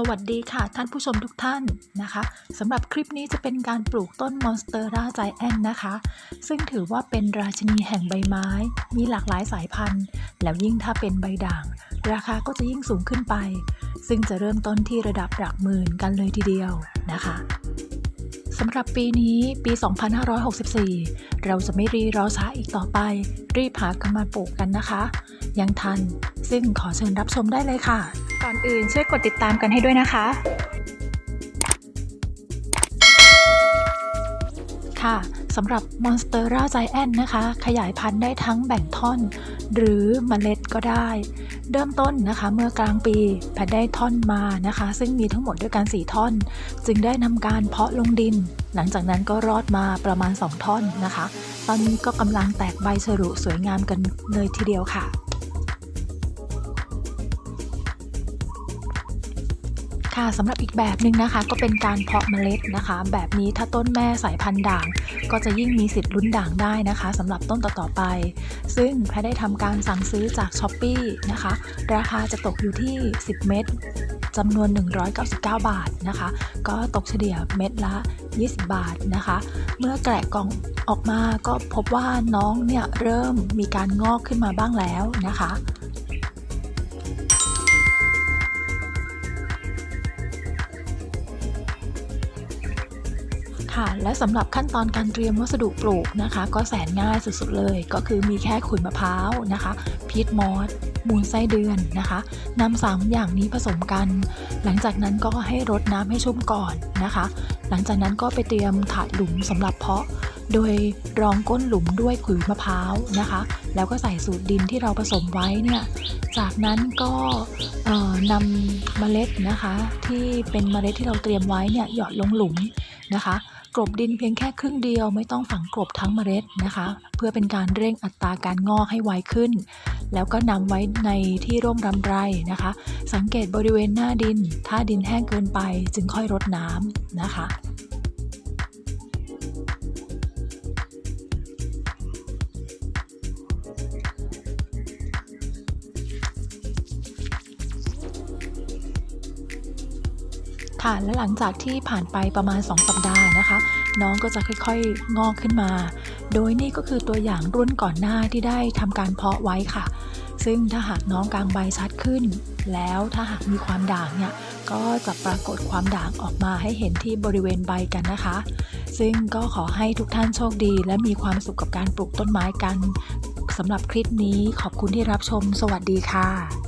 สวัสดีค่ะท่านผู้ชมทุกท่านนะคะสำหรับคลิปนี้จะเป็นการปลูกต้นมอนสเตอร่าใจแอนนะคะ ซึ่งถือว่าเป็นราชินีแห่งใบไม้ มีหลากหลายสายพันธุ์ แล้วยิ่งถ้าเป็นใบด่าง ราคาก็จะยิ่งสูงขึ้นไป ซึ่งจะเริ่มต้นที่ระดับหลักหมื่นกันเลยทีเดียวนะคะ สำหรับปีนี้ปี 2564 เราจะไม่รีรอช้าอีกต่อไป รีบหากำมาปลูกกันนะคะ ยังทัน ซึ่งขอเชิญรับชมได้เลยค่ะ ก่อนอื่นช่วยกดติดตามกันให้ด้วยนะคะ ค่ะสำหรับ Monstera Giant นะคะ ขยายพันธุ์ได้ทั้งแบ่งท่อน หรือเมล็ดก็ได้ เริ่มต้นนะคะเมื่อกลางปีแพทได้ท่อนมานะคะ ซึ่งมีทั้งหมดด้วยกัน 4 ท่อน จึงได้นำการเพาะลงดิน หลังจากนั้นก็รอดมาประมาณ 2 ท่อนนะคะ ตอนนี้ก็กำลังแตกใบฉรุสวยงามกันเลยทีเดียวค่ะ ค่ะสำหรับอีกแบบหนึ่งนะคะ ก็เป็นการเพาะเมล็ดนะคะ แบบนี้ถ้าต้นแม่สายพันธุ์ด่าง ก็จะยิ่งมีสิทธิ์ลุ้นด่างได้นะคะสำหรับต้นต่อๆไป ซึ่งแพทย์ได้ทำการสั่งซื้อจากช้อปปีนะคะ ราคาจะตกอยู่ที่ 10 เม็ดจำนวน 199 บาทนะคะ ก็ตกเฉลี่ยเม็ดละ 20 บาทนะคะ เมื่อแกะกล่องออกมาก็พบว่าน้องเนี่ยเริ่มมีการงอกขึ้นมาบ้างแล้วนะคะ ค่ะ และสำหรับขั้นตอนการเตรียมวัสดุปลูกนะคะ ก็แสนง่ายสุดๆเลย ก็คือมีแค่ขุยมะพร้าวนะคะพีทมอสมูลไส้เดือนนะคะนำสามอย่างนี้ผสมกัน หลังจากนั้นก็ให้รดน้ำให้ชุ่มก่อนนะคะ หลังจากนั้นก็ไปเตรียมถาดหลุมสำหรับเพาะ โดยรองก้นหลุมด้วยขุยมะพร้าวนะคะ แล้วก็ใส่สูตรดินที่เราผสมไว้เนี่ยจากนั้นก็นำเมล็ดนะคะ ที่เป็นเมล็ดที่เราเตรียมไว้เนี่ยหยอดลงหลุมนะคะ กลบดินเพียงแค่ครึ่งเดียวไม่ต้องฝังกลบทั้งเมล็ดนะคะ เพื่อเป็นการเร่งอัตราการงอกให้ไวขึ้น แล้วก็นำไว้ในที่ร่มรำไรนะคะ สังเกตบริเวณหน้าดิน ถ้าดินแห้งเกินไปจึงค่อยรดน้ำนะคะ ค่ะและหลังจากที่ผ่านไปประมาณ 2 สัปดาห์นะคะ น้องก็จะค่อยๆ งอกขึ้นมา โดยนี่ก็คือตัวอย่างรุ่นก่อนหน้าที่ได้ทำการเพาะไว้ค่ะ ซึ่งถ้าหากน้องกลางใบชัดขึ้น แล้วถ้าหากมีความด่างเนี่ยก็จะปรากฏความด่างออกมาให้เห็นที่บริเวณใบกันนะคะ ซึ่งก็ขอให้ทุกท่านโชคดี และมีความสุขกับการปลูกต้นไม้กันสำหรับคลิปนี้ขอบคุณที่รับชม สวัสดีค่ะ